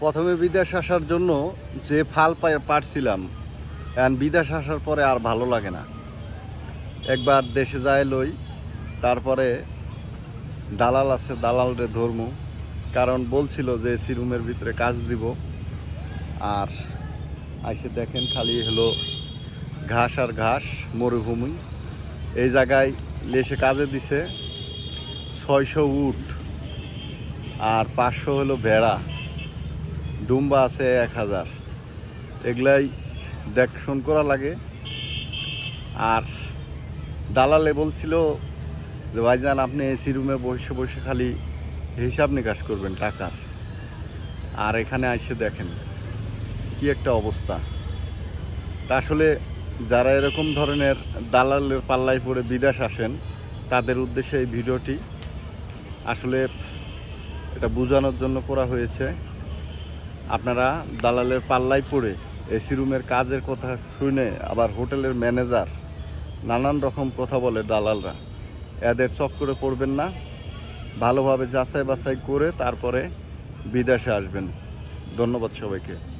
প্রথমে বিদেশ আসার জন্য যে ফাল পাড়ছিলাম এখন বিদেশ আসার পরে আর ভালো লাগে না। একবার দেশে যায় লই, তারপরে দালাল আছে, দালালরে ধর্ম। কারণ বলছিল যে এসি রুমের ভিতরে কাজ দিব। আর আইসে দেখেন খালি হলো ঘাস আর ঘাস, মরুভূমি। এই জায়গায় লেসে কাজে দিছে ছয়শো উট। আর পাঁচশো হলো ভেড়া। ডুম্বা আছে এক হাজার। এগুলাই দেখশন করা লাগে। আর দালালে বলছিল যে, ভাইজান, আপনি এসি রুমে বসে বসে খালি হিসাব নিকাশ করবেন টাকার। আর এখানে এসে দেখেন কি একটা অবস্থা। তা আসলে যারা এরকম ধরনের দালালের পাল্লায় পড়ে বিদেশ আসেন, তাদের উদ্দেশ্যে এই ভিডিওটি আসলে এটা বোঝানোর জন্য করা হয়েছে। আপনারা দালালের পাল্লায় পড়ে এসি রুমের কাজের কথা শুনে আবার হোটেলের ম্যানেজার নানান রকম কথা বলে দালালরা। এদের চক্করে পড়বেন না। ভালোভাবে যাচাই বাছাই করে তারপরে বিদেশে আসবেন। ধন্যবাদ সবাইকে।